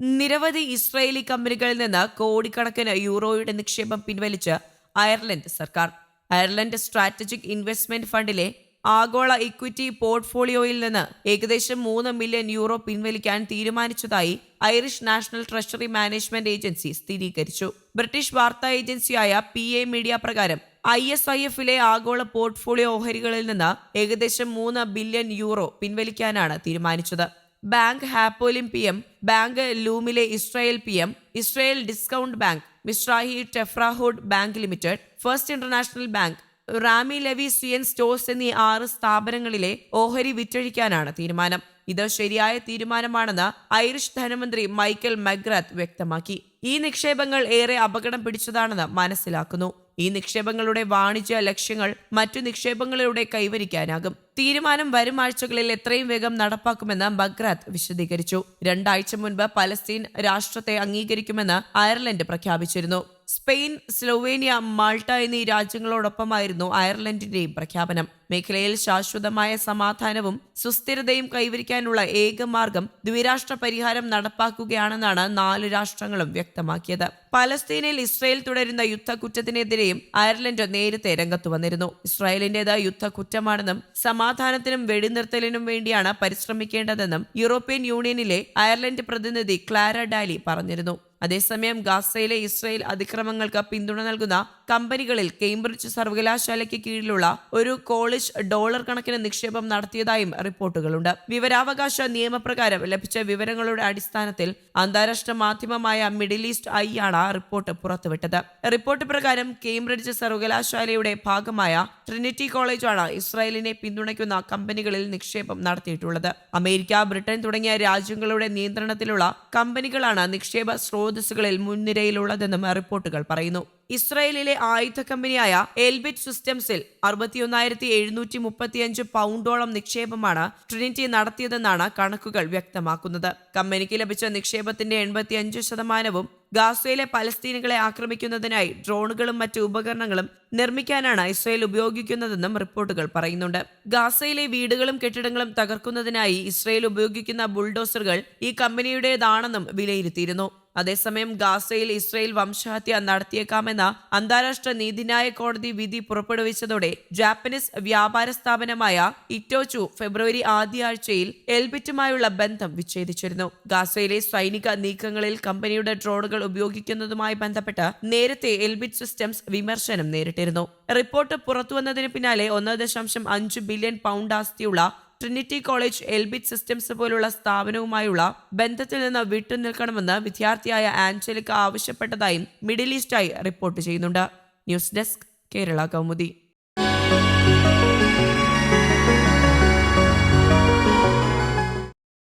നിരവധി ഇസ്രായേലി കമ്പനികളിൽ നിന്ന് കോടിക്കണക്കിന് യൂറോയുടെ നിക്ഷേപം പിൻവലിച്ച് അയർലൻഡ് സർക്കാർ. അയർലൻഡ് സ്ട്രാറ്റജിക് ഇൻവെസ്റ്റ്മെന്റ് ഫണ്ടിലെ ആഗോള ഇക്വിറ്റി പോർട്ട്ഫോളിയോയിൽ നിന്ന് ഏകദേശം മൂന്ന് മില്യൺ യൂറോ പിൻവലിക്കാൻ തീരുമാനിച്ചതായി Irish national treasury management agency സ്ഥിരീകരിച്ചു. ബ്രിട്ടീഷ് വാർത്താ ഏജൻസിയായ പി എ മീഡിയ പ്രകാരം ഐ എസ് ഐ എഫിലെ ആഗോള പോർട്ട്ഫോളിയോ ഓഹരികളിൽ നിന്ന് ഏകദേശം മൂന്ന് ബില്യൺ യൂറോ പിൻവലിക്കാനാണ് തീരുമാനിച്ചത്. Bank Hapoalim P M bank ലൂമിലെ Israel P M Israel discount bank Mizrahi Tefahot bank limited first international bank Rami Levy chain stores എന്നീ ആറ് സ്ഥാപനങ്ങളിലെ ഓഹരി വിറ്റഴിക്കാനാണ് തീരുമാനം. ഇത് ശരിയായ തീരുമാനമാണെന്ന് ഐറിഷ് ധനമന്ത്രി മൈക്കൽ മഗ്രാത്ത് വ്യക്തമാക്കി. ഈ നിക്ഷേപങ്ങൾ ഏറെ അപകടം പിടിച്ചതാണെന്ന് മനസ്സിലാക്കുന്നു. ഈ നിക്ഷേപങ്ങളുടെ വാണിജ്യ ലക്ഷ്യങ്ങൾ മറ്റു നിക്ഷേപങ്ങളിലൂടെ കൈവരിക്കാനാകും. തീരുമാനം വരും ആഴ്ചകളിൽ എത്രയും വേഗം നടപ്പാക്കുമെന്ന് ബഗ്രാത്ത് വിശദീകരിച്ചു. രണ്ടാഴ്ച മുൻപ് പലസ്തീൻ രാഷ്ട്രത്തെ അംഗീകരിക്കുമെന്ന് അയർലൻഡ് പ്രഖ്യാപിച്ചിരുന്നു. സ്പെയിൻ സ്ലോവേനിയ മാൾട്ട എന്നീ രാജ്യങ്ങളോടൊപ്പമായിരുന്നു അയർലൻഡിന്റെയും പ്രഖ്യാപനം. മേഖലയിൽ ശാശ്വതമായ സമാധാനവും സുസ്ഥിരതയും കൈവരിക്കാനുള്ള ഏക മാർഗം ദ്വിരാഷ്ട്ര പരിഹാരം നടപ്പാക്കുകയാണെന്നാണ് നാല് രാഷ്ട്രങ്ങളും വ്യക്തമാക്കിയത്. പലസ്തീനിൽ ഇസ്രയേൽ തുടരുന്ന യുദ്ധക്കുറ്റത്തിനെതിരെയും അയർലൻഡ് നേരത്തെ രംഗത്തു വന്നിരുന്നു. ഇസ്രായേലിന്റേത് യുദ്ധക്കുറ്റമാണെന്നും സമാധാനത്തിനും വെടിനിർത്തലിനും വേണ്ടിയാണ് പരിശ്രമിക്കേണ്ടതെന്നും യൂറോപ്യൻ യൂണിയനിലെ അയർലൻഡ് പ്രതിനിധി ക്ലാര ഡാലി പറഞ്ഞിരുന്നു. അതേസമയം ഗാസയിലെ ഇസ്രയേൽ അതിക്രമങ്ങൾക്ക് പിന്തുണ നൽകുന്ന കമ്പനികളിൽ കേംബ്രിഡ്ജ് സർവകലാശാലയ്ക്ക് കീഴിലുള്ള ഒരു കോളേജ് ഡോളർ കണക്കിന് നിക്ഷേപം നടത്തിയതായും റിപ്പോർട്ടുകളുണ്ട്. വിവരാവകാശ നിയമപ്രകാരം ലഭിച്ച വിവരങ്ങളുടെ അടിസ്ഥാനത്തിൽ അന്താരാഷ്ട്ര മാധ്യമമായ മിഡിൽ ഈസ്റ്റ് ഐ ആണ് റിപ്പോർട്ട് പുറത്തുവിട്ടത്. റിപ്പോർട്ട് പ്രകാരം കേംബ്രിഡ്ജ് സർവകലാശാലയുടെ ഭാഗമായ ട്രിനിറ്റി കോളേജാണ് ഇസ്രായേലിനെ പിന്തുണയ്ക്കുന്ന കമ്പനികളിൽ നിക്ഷേപം നടത്തിയിട്ടുള്ളത്. അമേരിക്ക ബ്രിട്ടൻ തുടങ്ങിയ രാജ്യങ്ങളുടെ നിയന്ത്രണത്തിലുള്ള കമ്പനികളാണ് നിക്ഷേപ സ്രോതസ്സുകളിൽ മുൻനിരയിലുള്ളതെന്നും റിപ്പോർട്ടുകൾ പറയുന്നു. ഇസ്രയേലിലെ ആയുധ കമ്പനിയായ എൽബിറ്റ് സിസ്റ്റംസിൽ അറുപത്തിയൊന്നായിരത്തി എഴുന്നൂറ്റി മുപ്പത്തിയഞ്ച് പൗണ്ടോളം നിക്ഷേപമാണ് ട്രിനിറ്റി നടത്തിയതെന്നാണ് കണക്കുകൾ വ്യക്തമാക്കുന്നത്. കമ്പനിക്ക് ലഭിച്ച നിക്ഷേപത്തിന്റെ എൺപത്തിയഞ്ച് ശതമാനവും ഗാസയിലെ പലസ്തീനുകളെ ആക്രമിക്കുന്നതിനായി ഡ്രോണുകളും മറ്റ് ഉപകരണങ്ങളും നിർമ്മിക്കാനാണ് ഇസ്രയേൽ ഉപയോഗിക്കുന്നതെന്നും റിപ്പോർട്ടുകൾ പറയുന്നുണ്ട്. ഗാസയിലെ വീടുകളും കെട്ടിടങ്ങളും തകർക്കുന്നതിനായി ഇസ്രയേൽ ഉപയോഗിക്കുന്ന ബുൾഡോസറുകൾ ഈ കമ്പനിയുടേതാണെന്നും വിലയിരുത്തിയിരുന്നു. അതേസമയം ഗാസയിൽ ഇസ്രയേൽ വംശഹത്യ നടത്തിയേക്കാമെന്ന അന്താരാഷ്ട്ര നീതിന്യായ കോടതി വിധി പുറപ്പെടുവിച്ചതോടെ ജാപ്പനീസ് വ്യാപാര സ്ഥാപനമായ ഇറ്റോച്ചു ഫെബ്രുവരി ആദ്യ ആഴ്ചയിൽ എൽബിറ്റുമായുള്ള ബന്ധം വിച്ഛേദിച്ചിരുന്നു. ഗാസയിലെ സൈനിക നീക്കങ്ങളിൽ കമ്പനിയുടെ ഡ്രോണുകൾ ഉപയോഗിക്കുന്നതുമായി ബന്ധപ്പെട്ട് നേരത്തെ എൽബിറ്റ് സിസ്റ്റംസ് വിമർശനം നേരിട്ടിരുന്നു. റിപ്പോർട്ട് പുറത്തുവന്നതിന് പിന്നാലെ ഒന്ന് ദശാംശം അഞ്ച് ബില്യൺ പൗണ്ട് ആസ്തിയുള്ള ട്രിനിറ്റി കോളേജ് എൽബിറ്റ് സിസ്റ്റംസ് പോലുള്ള സ്ഥാപനവുമായുള്ള ബന്ധത്തിൽ നിന്ന് വിട്ടുനിൽക്കണമെന്ന് വിദ്യാർത്ഥിയായ ആഞ്ചലിക്ക ആവശ്യപ്പെട്ടതായും മിഡിൽ ഈസ്റ്റായി റിപ്പോർട്ട് ചെയ്യുന്നുണ്ട്. News desk Kerala Kaumudi.